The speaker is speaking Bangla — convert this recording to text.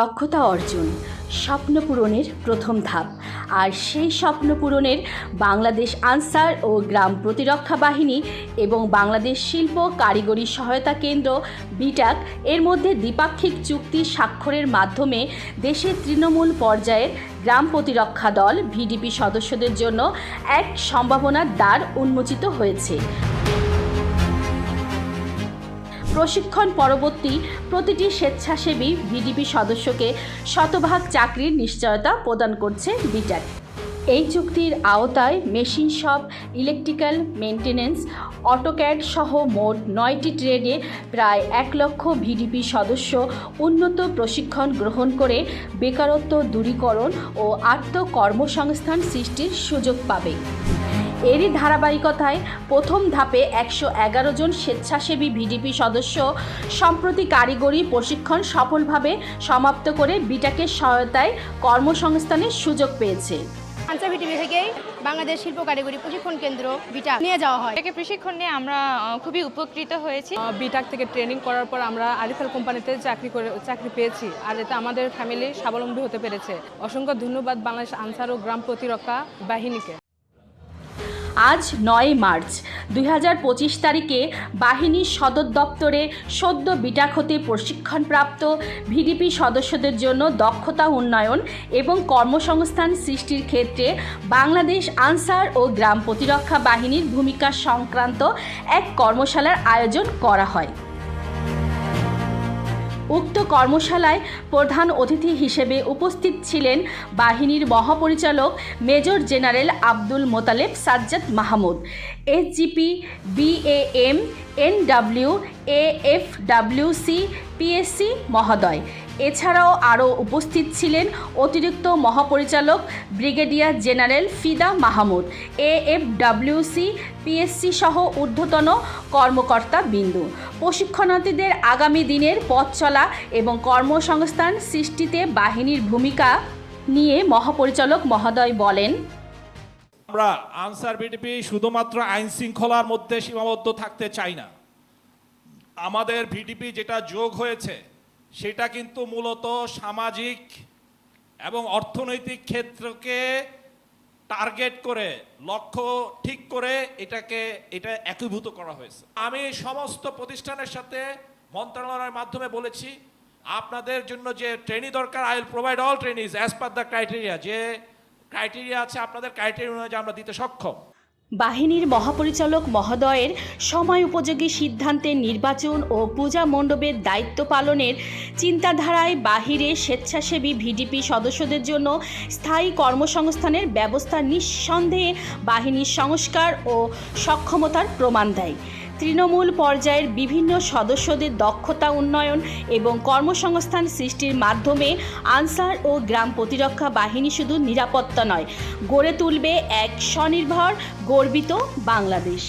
দক্ষতা অর্জন, স্বপ্ন পূরণের প্রথম ধাপ। আর সেই স্বপ্ন পূরণের বাংলাদেশ আনসার ও গ্রাম প্রতিরক্ষা বাহিনী এবং বাংলাদেশ শিল্প কারিগরি সহায়তা কেন্দ্র, বিটাক, এর মধ্যে দ্বিপাক্ষিক চুক্তি স্বাক্ষরের মাধ্যমে দেশের তৃণমূল পর্যায়ের গ্রাম প্রতিরক্ষা দল, ভিডিপি সদস্যদের জন্য এক সম্ভাবনার দ্বার উন্মোচিত হয়েছে। প্রশিক্ষণ পরবর্তী প্রতিটি স্বেচ্ছাসেবী ভিডিপি সদস্যকে শতভাগ চাকরির নিশ্চয়তা প্রদান করছে বিট্যাক এই চুক্তির আওতায় machine shop, electrical maintenance AutoCAD সহ মোট নয়টি ট্রেডে প্রায় এক লক্ষ ভিডিপি সদস্য উন্নত প্রশিক্ষণ গ্রহণ করে বেকারত্ব দূরীকরণ ও আত্মকর্মসংস্থান সৃষ্টির সুযোগ পাবে। এরই ধারাবাহিকতায় প্রথম ধাপে একশো এগারো জন স্বেচ্ছাসেবী ভিডিপি সদস্য সম্প্রতি কারিগরি প্রশিক্ষণ সফলভাবে সমাপ্ত করে বিটাকের সহায়তায় কর্মসংস্থানের সুযোগ পেয়েছে। আনসার ভিটিভি থেকেই বাংলাদেশ শিল্প কারিগরি প্রশিক্ষণ কেন্দ্র বিটা নিয়ে যাওয়া হয়। এটাকে প্রশিক্ষণ নিয়ে আমরা খুবই উপকৃত হয়েছি। বিটাক থেকে ট্রেনিং করার পর আমরা আরিফেল কোম্পানিতে চাকরি করে চাকরি পেয়েছি। আর এতে আমাদের ফ্যামিলি স্বাবলম্বী হতে পেরেছে। অসংখ্য ধন্যবাদ বাংলাদেশ আনসার ও গ্রাম প্রতিরক্ষা বাহিনীকে। আজ নয় মার্চ। দুই হাজার পঁচিশ তারিখে বাহিনীর সদর দপ্তরে সদ্য বিটাক হতে প্রশিক্ষণপ্রাপ্ত ভিডিপি সদস্যদের জন্য দক্ষতা উন্নয়ন এবং কর্মসংস্থান সৃষ্টির ক্ষেত্রে বাংলাদেশ আনসার ও গ্রাম প্রতিরক্ষা বাহিনীর ভূমিকা সংক্রান্ত এক কর্মশালার আয়োজন করা হয়। উক্ত কর্মশালায় প্রধান অতিথি হিসেবে উপস্থিত ছিলেন বাহিনীর মহাপরিচালক major general Abdul Motaleb Sajjad Mahmud, SGP, BAM NW AFWC PSC মহোদয়। এছাড়াও আরও উপস্থিত ছিলেন অতিরিক্ত মহাপরিচালক brigadier general Fida Mahmud AFWC PSC সহ ঊর্ধ্বতন কর্মকর্তা বিন্দু। প্রশিক্ষণার্থীদের আগামী দিনের পথ চলা এবং কর্মসংস্থান সৃষ্টিতে বাহিনীর ভূমিকা নিয়ে মহাপরিচালক মহোদয় বলেন আমরা আনসার বিডিপি শুধুমাত্র আইন শৃঙ্খলার মধ্যে সীমাবদ্ধ থাকতে চাই না। আমাদের ভিডিপি যেটা যোগ হয়েছে, সেটা কিন্তু মূলত সামাজিক এবং অর্থনৈতিক ক্ষেত্রকে টার্গেট করে, লক্ষ্য ঠিক করে এটাকে, এটা একীভূত করা হয়েছে। আমি সমস্ত প্রতিষ্ঠানের সাথে মন্ত্রণালয়ের মাধ্যমে বলেছি, আপনাদের জন্য যে ট্রেনিং দরকার, I will provide all trainings as per the criteria, যে ক্রাইটেরিয়া আছে, আপনাদের ক্রাইটেরিয়া অনুযায়ী আমরা দিতে সক্ষম। বাহিনীর মহাপরিচালক মহোদয়ের সময় উপযোগী সিদ্ধান্তের নির্বাচন ও পূজা মণ্ডপের দায়িত্ব পালনের চিন্তাধারায় বাহিরে স্বেচ্ছাসেবী ভিডিপি সদস্যদের জন্য স্থায়ী কর্মসংস্থানের ব্যবস্থা নিঃসন্দেহে বাহিনীর সংস্কার ও সক্ষমতার প্রমাণ দেয়। তৃণমূল পর্যায়ের বিভিন্ন সদস্যদের দক্ষতা উন্নয়ন এবং কর্মসংস্থান সৃষ্টির মাধ্যমে আনসার ও গ্রাম প্রতিরক্ষা বাহিনী শুধু নিরাপত্তা নয়, গড়ে তুলবে এক স্বনির্ভর, গর্বিত বাংলাদেশ।